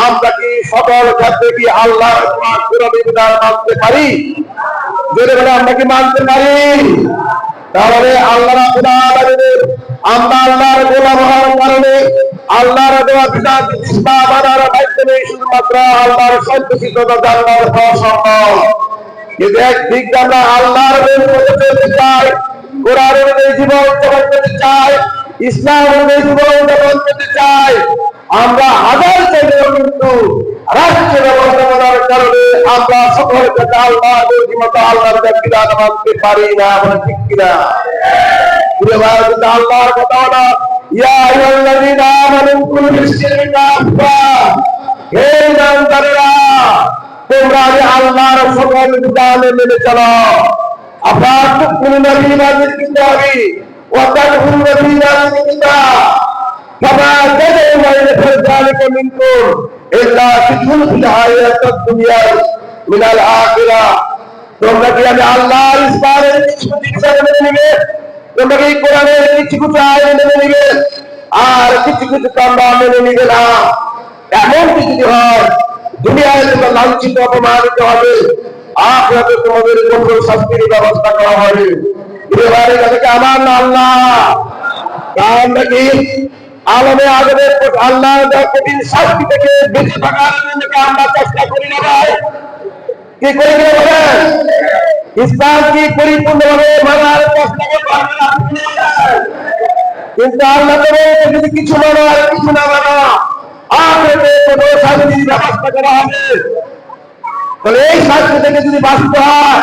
আমরা কি সকল ক্ষেত্রে কি আল্লাহ মানতে পারি? আমরা কি মানতে পারি? তাহলে আল্লাহ আমরা আল্লাহর গোলাম কারণে আল্লাহর দেওয়া বিধান মানার মাধ্যমে শুধুমাত্র আল্লাহর জানবার হওয়া সম্ভব কিন্তু একদিক আমরা আল্লাহর বের চাই কোরআন জীবন চাই ইসলাম করতে চাই আমরা হাজার চাইলেও কিন্তু রাষ্ট্রীয় ব্যবস্থাপনার কারণে আমরা সকল কাছে আল্লাহ মতো আল্লাহর মানতে পারি না আমরা কিনা? প্রিয় ভাই আল্লাহর কথা হলো ইয়া আইয়ুহাল্লাযীনা আমানু কুলু বিশরিকা কাফা হে ইমানদারেরা, তোমরা আল্লাহর সকল মেনে চলো। আপনার কোন নবী নাজিল কিতাবি ওয়া তাকুন নবী নাজিল কিতাব فما تدعو بين ذلك منكم إلا تدخل في الحياة الدنيا من الآخرة তোমরা কি আমি আল্লাহর ইসলামের কিছু দিকসার মেনে নিবে তোমরা কি কোরআনের কিছু কিছু আইন মেনে নিবে আর কিছু কিছু তোমরা মেনে নিবে না এমন কিছু যদি হয় দুনিয়ায় তোমরা লাঞ্ছিত অপমানিত হবে আখরাতে তোমাদের কঠোর শাস্তির ব্যবস্থা করা হবে আমার না। কারণ নাকি আলমে আজমের আল্লাহ কঠিন শাস্তি থেকে বেঁচে থাকার আমরা চেষ্টা করি না কি করি না ইসলাম কি পরিপূর্ণভাবে মানার কিন্তু আল্লাহ যদি কিছু মানো কিছু না মানো আখেরাতে কোনো শাস্তির ব্যবস্থা করা হবে। তাহলে এই শাস্তি থেকে যদি বাঁচতে হয়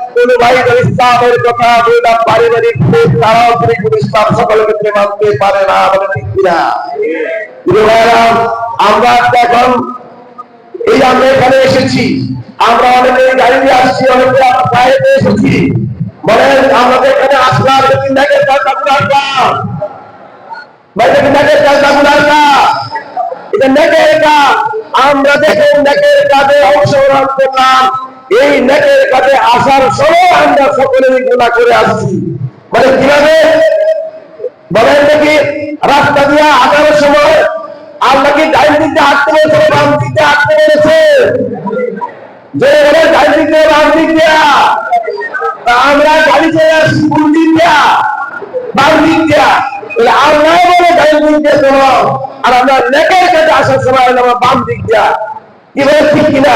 কোন ভাই ইসলামের কথা বললাম, পারিবারিক তারাও পরিপূর্ণ ইসলাম সকলের ক্ষেত্রে মানতে পারে না, বলে ঠিক কিনা? আমরা এখন এই আমরা এখানে এসেছি, আমরা অনেকে গাড়ি আসছি, অনেকে বাইরে এসেছি। বলেন, আমাদের এখানে আসলাম নেগের কাজটা আসলাম আমরা দেখেন নেকের অংশগ্রহণ করলাম। এই নেকের কাছে আসার সময় আমরা সকলেই গুণা করে আসছি। মানে কীভাবে? বলেন দেখি, রাস্তা দিয়ে হাঁটার সময় আল্লাহ কি ডাইন দিতে হাঁটতে বলেছে বাম দিতে হাঁটতে বলেছে? যে বলে ডাইন দিতে বাম দিয়া তা আমরা গাড়ি চলে আসছি কোন দিক? দিয়া বাম দিক। তাহলে আল্লাহ বলে ডাইন দিক দিয়ে চলো। আর আমরা নেকের কাছে আসার সময় আমরা বাম দিক। দিয়া কি বলে, ঠিক কিনা?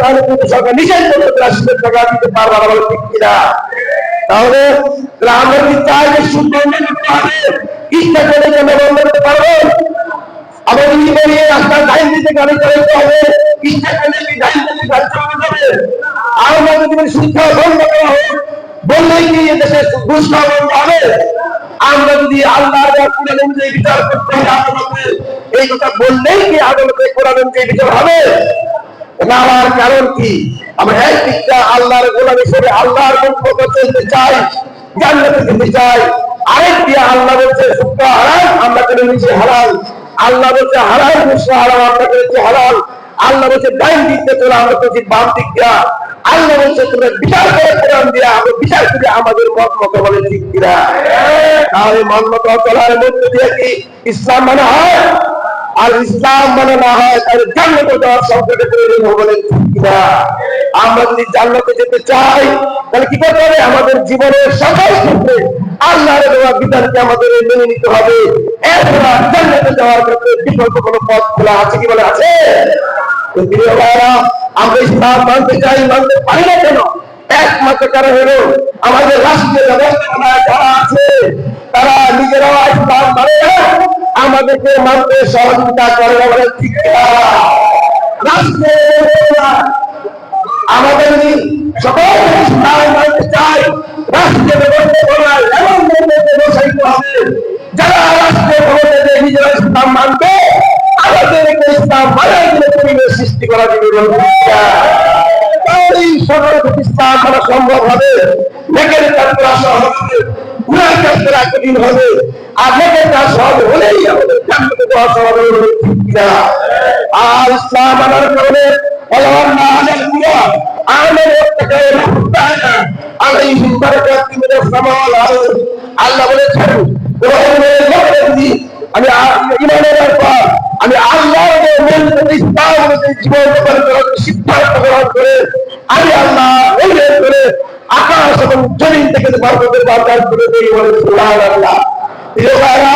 তাহলে কিন্তু সরকার নিষেধ করতে তারা সুদের টাকা দিতে পারবে না বলে ঠিক কিনা তাহলে আমরা কি চাই যে সুদ বন্ধ করতে হবে ইচ্ছা করে কেন বন্ধ করতে পারব? আবার যদি বলি রাস্তার লাইন দিতে গাড়ি চালাতে হবে। ইচ্ছা করলে কি দিতে গাড়ি চালাতে হবে আর আমরা যদি বলি শিক্ষা বন্ধ করা হোক বললেই কি এদেশে ঘুষ খাওয়া বন্ধ হবে? আমরা যদি আল্লাহর কোরআন অনুযায়ী বিচার করতে হবে আদালতে এই কথা বললেই কি আদালতে কোরআন অনুযায়ী বিচার হবে? না হওয়ার কারণ কি? আমরা এক দিকটা আল্লাহর গোলাম হিসেবে আল্লাহর মতো চলতে চাই, জান্নাতে যেতে চাই। আরেক দিয়ে আল্লাহ বলছে শুক্র হারাম, আমরা করে নিচ্ছি হারাম? আল্লাহ বলছে, হারাম মুসরা হারাম, আমরা করেছি হারাম? আল্লাহ বলছে, ডাইন দিক দিয়ে চলে, আমরা করেছি বাম দিক দিয়া। আল্লাহ বলছে, তোমরা বিচার করে কোরআন দিয়া, আমরা বিচার করে আমাদের মত মতো বলে ঠিক কিনা তাহলে মন মতো চলার মধ্যে দিয়ে কি ইসলাম মানে হয়? আর ইসলাম মানে না হয় তাহলে জান্নাতে যাওয়ার সংকটে তৈরি হবে কিনা আমরা যদি জান্নাতে যেতে চাই তাহলে কি করতে হবে? আমাদের জীবনের সকল ক্ষেত্রে আল্লাহর দেওয়া বিধানকে আমাদের মেনে নিতে হবে। জান্নাতে যাওয়ার ক্ষেত্রে বিকল্প কোনো পথ খোলা আছে কি বলে আছে? আমরা ইসলাম মানতে চাই মানতে পারি না কেন? একমাত্র কারণ হলো আমাদের রাষ্ট্রীয় যারা আছে তারা নিজেরাও ইসলাম মানে না, আমাদেরকে মানতে সহযোগিতা করে আমাদের সকল মানতে চাই। ব্যবস্থাপনায় এমন বসাইতে হবে যারা নিজেরা ইসলাম মানবে আমাদেরকে ইসলাম মানার জন্য সৃষ্টি করা এই সরল ইসলাম মানা সম্ভব হবে। নেকের করা সহজ হবে গুণার করা কঠিন হবে। আর নেকের কাজ সহজ হলেই আমাদের সহজ হবে ঠিক আর ইসলাম মানার কারণে আমি আমি আল্লাহর জীবন করার গ্রহণ করে আমি আল্লাহ উল্লেখ করে আকাশ এবং জমিন থেকে বরকতের বারদান করে দিই বলে সুবহানাল্লাহ। প্রিয় ভাইরা,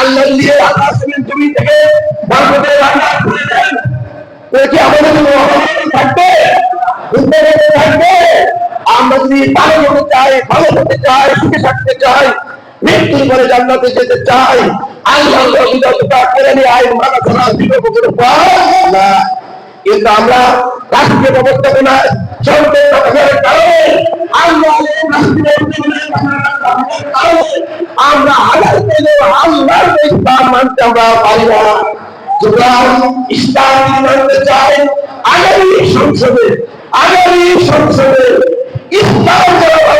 আল্লাহ দিয়ে আকাশ এবং জমিন থেকে বরকতের বারদান করে দেন। তো কি আমাদের অবদান থাকবে উদ্যোগে থাকবে। আমরা যদি ভালো হতে চাই ভালো হতে চাই সুখে থাকতে চাই মৃত্যুর পরে জান্নাতে যেতে চাই আল্লাহ বিরোধিতা করে নিয়ে আইন মানা ছাড়া বিকল্প। কিন্তু আমরা রাষ্ট্রীয় ব্যবস্থাপনায় থাকার কারণে কারণে আমরা হাজার আল্লাহর ইসলাম মানতে আমরা পারি না। সুতরাং ইসলাম মানতে চাই আগামী সংসদে আগামী সংসদে ইসলাম যারা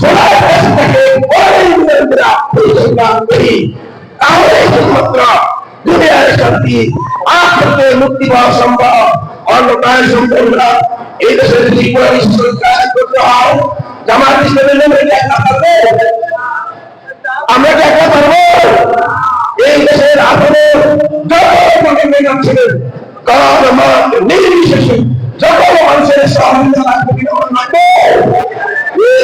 সোনার দেশটাকে পরের বিরোধীরা পরিচালনা করি তাহলে শুধুমাত্র দুনিয়ার শান্তি আখেরাতে মুক্তি পাওয়া সম্ভব অন্যতায় না এই দেশের পাবে আমরা দেখা পারব এই দেশের আসলে যত নির্বিশেষে যত মানুষ